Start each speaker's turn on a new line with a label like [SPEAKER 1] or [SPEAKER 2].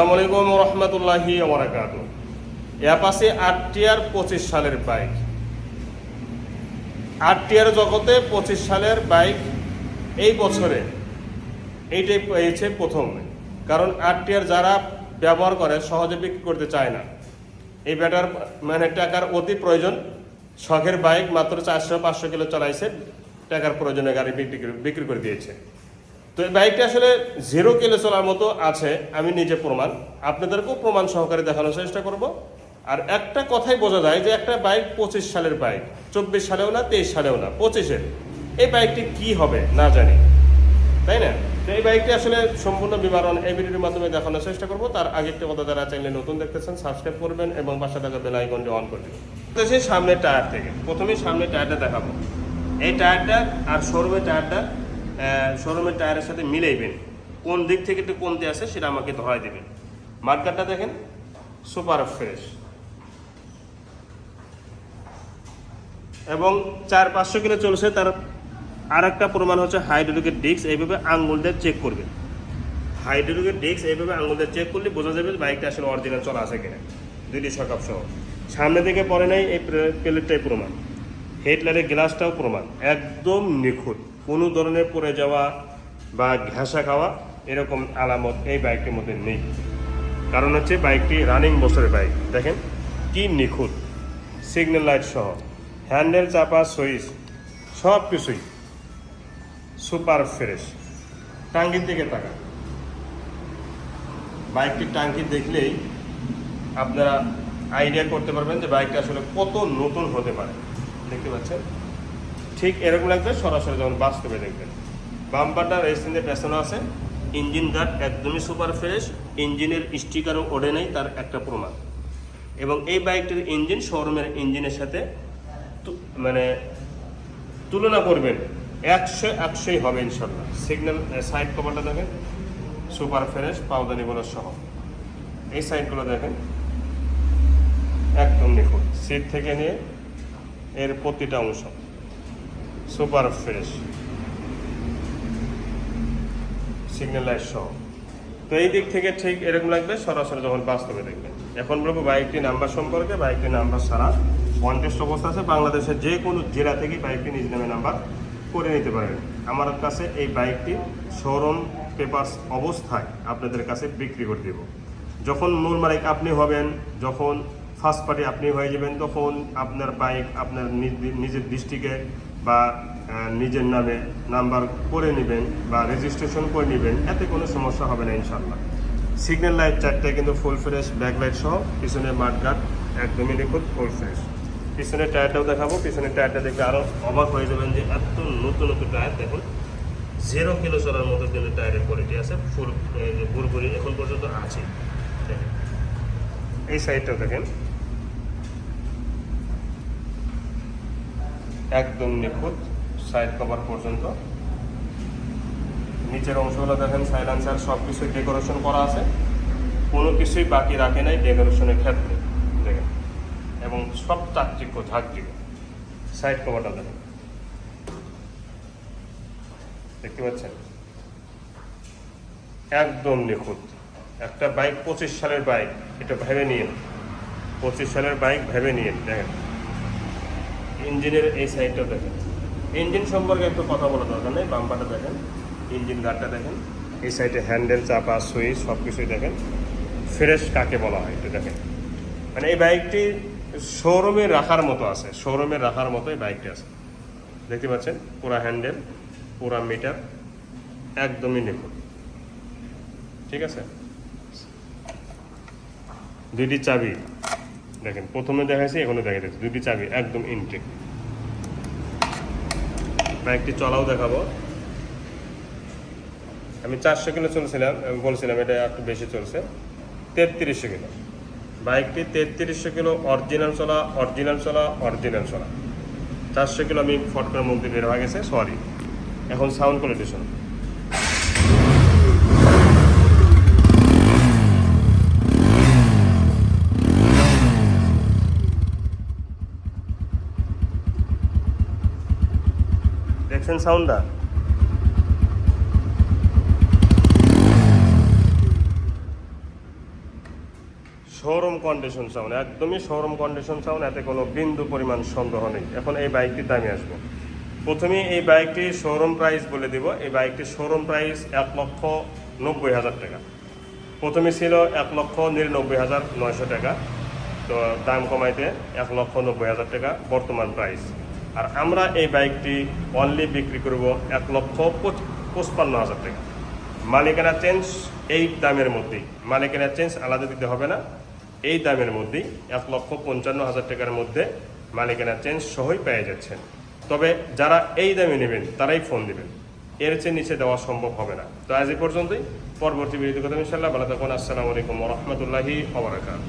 [SPEAKER 1] আসসালামু আলাইকুম রহমতুল্লাহি ওবরাকাত অ্যাপাসি আট টিয়ার পঁচিশ সালের বাইক। আট টিয়ার জগতে পঁচিশ সালের বাইক এই বছরে এইটাই পেয়েছে প্রথম। কারণ আট টিয়ার যারা ব্যবহার করে সহজে বিক্রি করতে চায় না। এই ব্যাটার মানে টাকার অতি প্রয়োজন। শখের বাইক মাত্র চারশো পাঁচশো কিলো চালাইছে। টাকার প্রয়োজনে গাড়ি বিক্রি বিক্রি করে দিয়েছে। তো এই বাইকটা আসলে জিরো কিলো চলার মতো আছে, আমি নিজে প্রমাণ। আপনাদেরকেও প্রমাণ সহকারে দেখানোর চেষ্টা করব। আর একটা কথাই বোঝা যায় যে একটা বাইক পঁচিশ সালের বাইক, চব্বিশ সালেও না, তেইশ সালেও না, পঁচিশের। এই বাইকটি কি হবে না জানি। তাই না? তো এই বাইকটি আসলে সম্পূর্ণ বিবরণ এই ভিডিওর মাধ্যমে দেখানোর চেষ্টা করব। তার আগে একটি কথা যারা চ্যানেলে নতুন দেখতেছেন সাবস্ক্রাইব করবেন এবং পাশে থাকা বেল অন করে দেবেন। তো সেই সামনের টায়ার থেকে, প্রথমেই সামনের টায়ারটা দেখাবো। এই টায়ারটা আর শোরুমের টায়ারটা শোরুমের টায়ারের সাথে মিলাইবেন। কোন দিক থেকে একটু কমতে আছে সেটা আমাকে ধরাই দেবেন। মার্কারটা দেখেন, সুপার ফ্রেশ। এবং চার পাঁচশো কিলো চলছে, তার আর একটা প্রমাণ হচ্ছে হাইড্রোলিকের ডিস্ক, এইভাবে আঙ্গুল দিয়ে চেক করবেন। হাইড্রোলিকের ডিস্ক, এইভাবে আঙ্গুল দিয়ে চেক করলে বোঝা যাবে বাইকটা আসলে অরিজিনাল চলা আছে কিনা, দুইটি সকাপ সহ। সামনে দিকে পরে নাই, এই প্লেটটাই প্রমাণ। হেডলাইটের গ্লাসটাও প্রমাণ, একদম নিখুঁত। কোনো ধরনের পড়ে যাওয়া বা ঘেঁষা খাওয়া এরকম আলামত এই বাইকটির মধ্যে নেই। কারণ হচ্ছে বাইকটি রানিং বছরের বাইক দেখেন, কি নিখুঁত। সিগন্যাল লাইট সহ হ্যান্ডেল চাপা সুইচ সব কিছুই সুপার ফ্রেশ টাঙ্গির দিকে তাকান। বাইকটির টাঙ্কি দেখলেই আপনারা আইডিয়া করতে পারবেন যে বাইকটা আসলে কত নতুন হতে পারে। দেখতে পাচ্ছেন? ঠিক এরকম লাগবে, সরাসরি যখন বাস্তবে দেখবেন। বাম্পারটা রেসিংয়ের পেছনে আছে। ইঞ্জিন গার্ড একদমই সুপার ফ্রেশ ইঞ্জিনের স্টিকারও ওঠে নেই, তার একটা প্রমাণ। এবং এই বাইকটির ইঞ্জিন শোরুমের ইঞ্জিনের সাথে মানে তুলনা করবেন। একশো একশোই হবে ইনশাল্লাহ। সিগন্যাল সাইড কভারটা দেখেন। সুপার ফ্রেশ পাউদানিগুলো সহ। এই সাইডগুলো দেখেন। একদম নিখুঁত। সিট থেকে নিয়ে এর প্রতিটা অংশ। সুপার ফ্রেশ সিগন্যাল লাইট সহ তো এই দিক থেকে ঠিক এরকম লাগবে, সরাসরি যখন বাস্তবে দেখবেন এখন বলব বাইকটি নাম্বার সম্পর্কে, বাইকটি নাম্বার ছাড়া কন্টেস্ট অবস্থা আছে। বাংলাদেশের যে কোনো জেলা থেকে বাইকটি নিজ নামে নাম্বার করে নিতে পারেন। আমার কাছে এই বাইকটি শোরুম পেপারস অবস্থায় আপনাদের কাছে বিক্রি করে দেব। যখন মূল মালিক আপনি হবেন, যখন ফার্স্ট পার্টি আপনি হয়ে যাবেন, তখন আপনার বাইক আপনার নিজ- নিজের ডিস্ট্রিক্টে বা নিজের নামে নাম্বার করে নেবেন বা রেজিস্ট্রেশন করে নেবেন, এতে কোনো সমস্যা হবে না ইনশাল্লাহ সিগন্যাল লাইট চারটে কিন্তু ফুল ফ্রেশ ব্যাক লাইট সহ পিছনে মাঠঘাট একদমই নিখুঁত ফুল ফ্রেশ পিছনের টায়ারটাও দেখাবো, পিছনের টায়ারটা দেখে আরও অবাক হয়ে যাবেন যে এত নতুন নতুন টায়ার, দেখুন জিরো কিলো চলার মতো কিন্তু টায়ারের কোয়ালিটি আছে ফুল বুড়বুড়ি এখন পর্যন্ত আছে। এই সাইডটাও দেখেন। একদম নিখুঁত সাইড কভার পর্যন্ত। নিচের অংশগুলো দেখেন সাইলেন্সার সব কিছুই ডেকোরেশন করা আছে। কোনো কিছুই বাকি রাখে নাই ডেকোরেশনের ক্ষেত্রে, দেখেন। এবং সব চাকচিক্য ঝাঁকচিক্য সাইড কভারটা দেখেন। দেখতে পাচ্ছেন? একদম নিখুঁত। একটা বাইক পঁচিশ সালের বাইক এটা ভেবে নিন পঁচিশ সালের বাইক ভেবে নিন দেখেন। ইঞ্জিনের এই সাইডটা দেখেন। ইঞ্জিন সম্পর্কে একটু কথা বলা দরকার নেই বাম্পারটা দেখেন, ইঞ্জিন গার্ডটা দেখেন। এই সাইডে হ্যান্ডেল, চাপা, সুইচ সব কিছুই দেখেন। ফ্রেশ কাকে বলা হয় একটু দেখেন। মানে এই বাইকটি শোরুমে রাখার মতো আছে, শোরুমে রাখার মতো এই বাইকটি আছে। দেখতে পাচ্ছেন, পুরা হ্যান্ডেল, পুরা মিটার, একদমই নিখুঁত। ঠিক আছে? দুইটি চাবি দেখেন, প্রথমে দেখাইছি এখনও দেখা যাচ্ছে দুটি চাবি, একদম ইনটেক বাইকটি চলাও দেখাবো। আমি চারশো কিলো চলছিলাম, আমি বলছিলাম এটা একটু বেশি চলছে। তেত্রিশশো কিলো। বাইকটি তেত্রিশশো কিলো অরিজিনাল চলা অরিজিনাল চলা অরিজিনাল চলা। চারশো কিলো আমি ফট করে মুখ দিয়ে বের হয়ে গেছে সরি এখন সাউন্ড কোয়ালিটি শোনো। দেখছেন সাউন্ডটা শোরুম কন্ডিশন সাউন্ড একদমই শোরুম কন্ডিশন সাউন্ড এতে কোনো বিন্দু পরিমাণ সন্দেহ নেই। এখন এই বাইকটির দামে আসব। প্রথমে এই বাইকটি শোরুম প্রাইস বলে দিব। এই বাইকটির শোরুম প্রাইস এক লক্ষ নব্বই হাজার টাকা। প্রথমে ছিল এক লক্ষ নিরানব্বই হাজার নয়শো টাকা। তো দাম কমাইতে এক লক্ষ নব্বই হাজার টাকা বর্তমান প্রাইস আর আমরা এই বাইকটি অনলি বিক্রি করব এক লক্ষ পঁচপান্ন হাজার টাকা। মালিকানা চেঞ্জ এই দামের মধ্যেই। মালিকানা চেঞ্জ আলাদা দিতে হবে না। এই দামের মধ্যেই এক লক্ষ পঞ্চান্ন হাজার টাকার মধ্যে মালিকানা চেঞ্জ সহই পেয়ে যাচ্ছেন। তবে যারা এই দামে নেবেন, তারাই ফোন দিবেন। এর চেয়ে নিচে দেওয়া সম্ভব হবে না। তো আজ এই পর্যন্তই। পরবর্তী ভিডিওতে কথা ইনশাল্লাহ ভালো থাকুন। আসসালামু আলাইকুম রহমতুল্লাহি ওবরাকাত